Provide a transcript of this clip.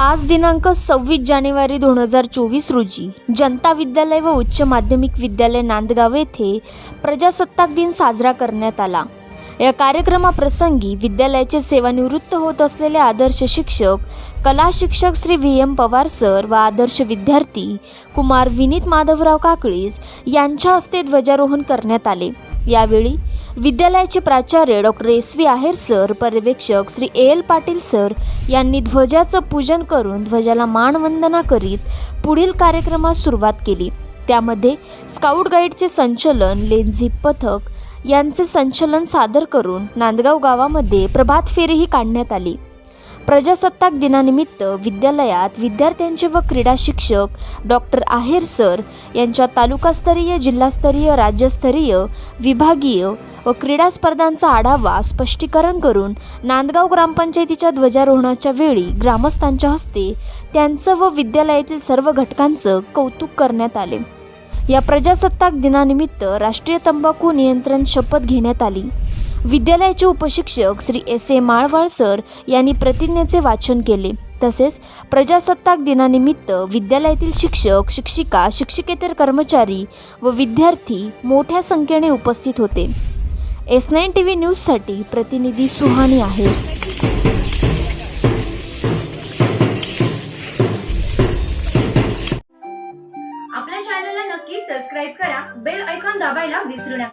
आज दिनांक सव्वीस जानेवारी दोन हजार चोवीस रोजी जनता विद्यालय व उच्च माध्यमिक विद्यालय नांदगाव येथे प्रजासत्ताक दिन साजरा करण्यात आला. या कार्यक्रमाप्रसंगी विद्यालयाचे सेवानिवृत्त होत असलेले आदर्श शिक्षक कला शिक्षक Shri V. M. Pawar sir व आदर्श विद्यार्थी कुमार विनीत माधवराव काकळीस यांच्या हस्ते ध्वजारोहण करण्यात आले. यावेळी विद्यालयाचे प्राचार्य doctor S V Aher sir पर्यवेक्षक Shri A L Patil sir यांनी ध्वजाचं पूजन करून ध्वजाला मानवंदना करीत पुढील कार्यक्रमास सुरुवात केली. त्यामध्ये स्काउट गाईडचे संचलन लेन्झी पथक यांचे संचलन सादर करून नांदगाव गावामध्ये प्रभात फेरीही काढण्यात आली. प्रजासत्ताक दिनानिमित्त विद्यालयात विद्यार्थ्यांचे व क्रीडा शिक्षक डॉक्टर आहेर सर यांच्या तालुकास्तरीय जिल्हास्तरीय राज्यस्तरीय विभागीय व क्रीडा स्पर्धांचा आढावा स्पष्टीकरण करून नांदगाव ग्रामपंचायतीच्या ध्वजारोहणाच्या वेळी ग्रामस्थांच्या हस्ते त्यांचं व विद्यालयातील सर्व घटकांचं कौतुक करण्यात आले. या प्रजासत्ताक दिनानिमित्त राष्ट्रीय तंबाखू नियंत्रण शपथ घेण्यात आली. विद्यालयाचे उपशिक्षक Shri S A Malwal sir यांनी प्रतिज्ञेचे वाचन केले. तसेच प्रजासत्ताक दिनानिमित्त विद्यालयातील शिक्षक शिक्षिका शिक्षिकेतर कर्मचारी व विद्यार्थी मोठ्या संख्येने उपस्थित होते. एस नाईन टी व्ही न्यूजसाठी प्रतिनिधी सुहानी आहे. आपल्या चॅनलला नक्की सबस्क्राईब करा. बेल ऐकॉन दाबायला विसरू नका.